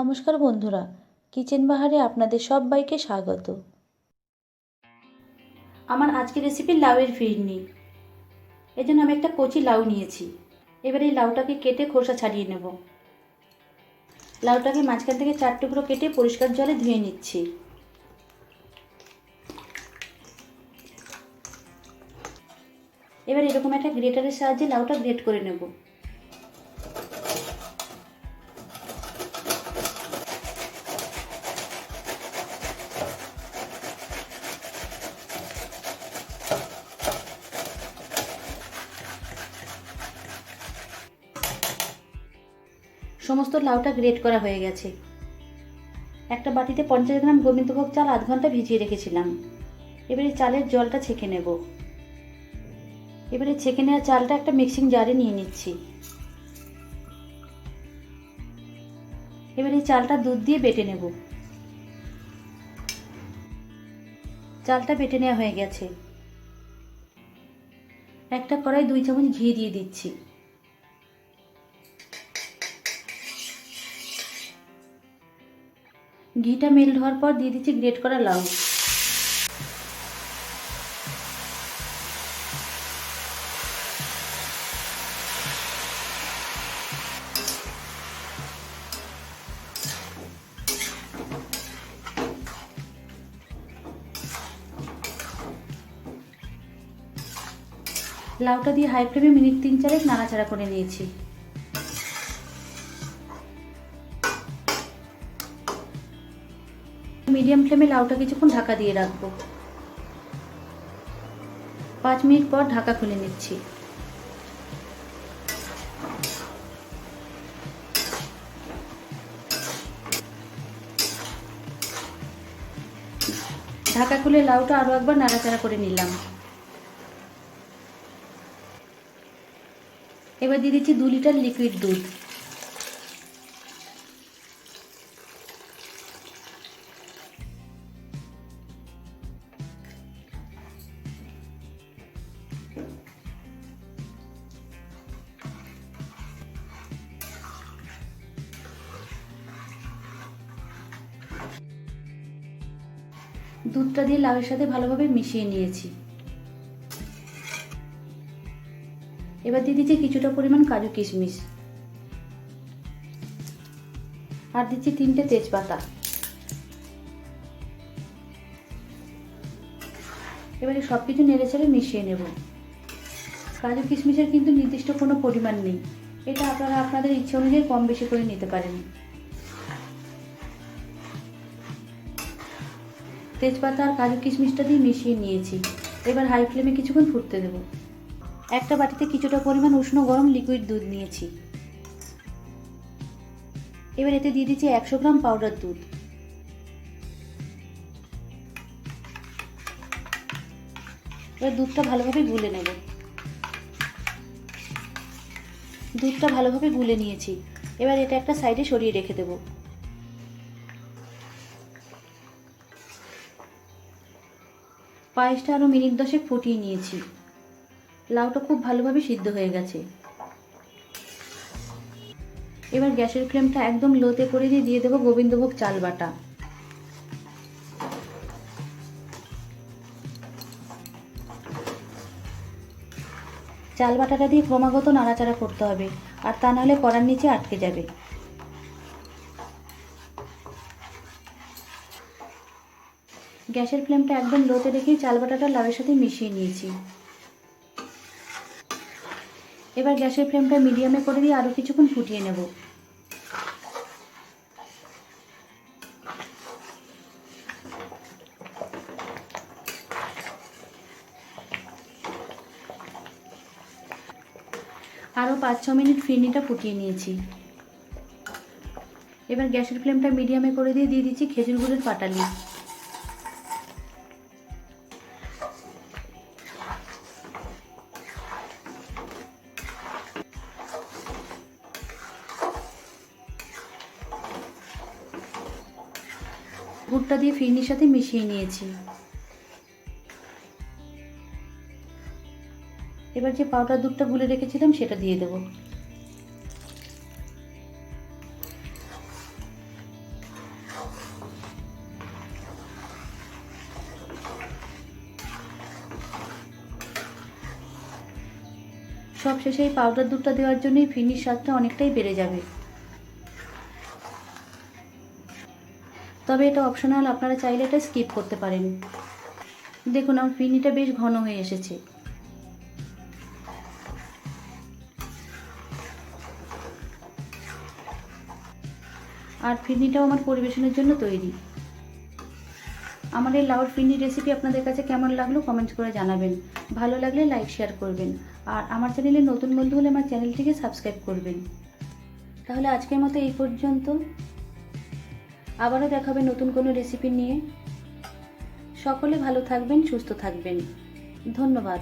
নমস্কার বন্ধুরা, কিচেন বাহারে আপনাদের সবাইকে স্বাগত। আমার আজকের রেসিপি লাউয়ের ফিরনি এই জন্য আমি একটা কচি লাউ নিয়েছি। এবার এই লাউটাকে কেটে খোসা ছাড়িয়ে নেব। লাউটাকে মাঝখান থেকে চার টুকরো কেটে পরিষ্কার জলে ধুয়ে নিচ্ছি। এবার এরকম একটা গ্রেটারের সাহায্যে লাউটা গ্রেট করে নেব। সমস্ত লাউটা গ্রেট করা হয়ে গেছে। একটা বাটিতে পঞ্চাশ গ্রাম গোবিন্দভোগ চাল আধ ঘণ্টা ভিজিয়ে রেখেছিলাম। এবারে চালের জলটা ছেঁকে নেব। এবারে ছেঁকে নেওয়া চালটা একটা মিক্সিং জারে নিয়ে নিচ্ছি। এবার এই চালটা দুধ দিয়ে বেটে নেব। চালটা বেটে নেওয়া হয়ে গেছে। একটা কড়াই দুই চামচ ঘি দিয়ে দিচ্ছি। ঘিটা মেল্ট হওয়ার পর দিয়ে দিচ্ছি গ্রেট করা লাউ। লাউটা দিয়ে হাই ফ্লেমে মিনিট তিন চারেক নাড়াচাড়া করে নিয়েছি। মিডিয়াম ফ্লেমে লাউটা কিছুক্ষণ ঢাকা দিয়ে রাখব। পাঁচ মিনিট পর ঢাকা খুলে নিচ্ছি। ঢাকা খুলে লাউটা আরও একবার নাড়াচাড়া করে নিলাম। এবার দিয়ে দিচ্ছি দু লিটার লিকুইড দুধ। দুধটা দিয়ে লাউয়ের সাথে ভালোভাবে মিশিয়ে নিয়েছি। এবার দিয়ে দিচ্ছি কিছুটা পরিমাণ কাজু কিশমিশ। আর দিচ্ছি তিনটে তেজপাতা। এবারে সব কিছু নেড়ে ছেড়ে মিশিয়ে নেব। কাজু কিশমিশের কিন্তু নির্দিষ্ট কোনো পরিমাণ নেই। এটা আপনারা আপনাদের ইচ্ছে অনুযায়ী কম বেশি করে নিতে পারেন। তেজপাতা আর কাজু কিশমিশটা দিয়ে মিশিয়ে নিয়েছি। এবার হাই ফ্লেমে কিছুক্ষণ ফুটতে দেব। একটা বাটিতে কিছুটা পরিমাণ উষ্ণ গরম লিকুইড দুধ নিয়েছি। এবার এতে দিয়ে দিচ্ছি একশো গ্রাম পাউডার দুধ। এবার দুধটা ভালোভাবে গুলে নেব। দুধটা ভালোভাবে গুলে নিয়েছি। এবার এটা একটা সাইডে সরিয়ে রেখে দেবো। পায়েসটা আরও মিনিট দশেক ফুটিয়ে নিয়েছি। লাউটা খুব ভালোভাবে সিদ্ধ হয়ে গেছে। এবার গ্যাসের ফ্লেমটা একদম লোতে করে দিয়ে দিয়ে দেবো গোবিন্দভোগ চাল বাটা। চাল বাটাটা দিয়ে ক্রমাগত নাড়াচাড়া করতে হবে, আর তা নাহলে কড়ার নিচে আটকে যাবে। গ্যাসের ফ্লেমটা একদম লোতে রেখেই চাল বাটাটা লাউয়ের সাথে মিশিয়ে নিয়েছি। এবার গ্যাসের ফ্লেমটা মিডিয়ামে করে দিয়ে আরও কিছুক্ষণ ফুটিয়ে নেব। আরও পাঁচ ছ মিনিট ফিরনিটা ফুটিয়ে নিয়েছি। এবার গ্যাসের ফ্লেমটা মিডিয়ামে করে দিয়ে দিয়ে দিচ্ছি খেজুর গুড়ের পাটালি। গুড়টা দিয়ে ফিরনির সাথে মিশিয়ে নিয়েছি। এবার যে পাউডার দুধটা গুলে রেখেছিলাম, সেটা দিয়ে দেবো। সবশেষে এই পাউডার দুধটা দেওয়ার জন্যই ফিনির স্বাদটা অনেকটাই বেড়ে যাবে। তবে এটা অপশনাল আপনারা চাইলে এটা স্কিপ করতে পারেন। দেখুন, আমার ফিরনিটা বেশ ঘন হয়ে এসেছে। আর ফিরনিটাও আমার পরিবেশনের জন্য তৈরি। আমার এই লাউর ফিরনি রেসিপি আপনাদের কাছে কেমন লাগল কমেন্ট করে জানাবেন। ভালো লাগলে লাইক শেয়ার করবেন। আর আমার চ্যানেলে নতুন বন্ধু হলে আমার চ্যানেলটিকে সাবস্ক্রাইব করবেন। তাহলে আজকের মতো এই পর্যন্ত। আবারও দেখাবে নতুন কোনো রেসিপি নিয়ে। সকলে ভালো থাকবেন সুস্থ থাকবেন। ধন্যবাদ।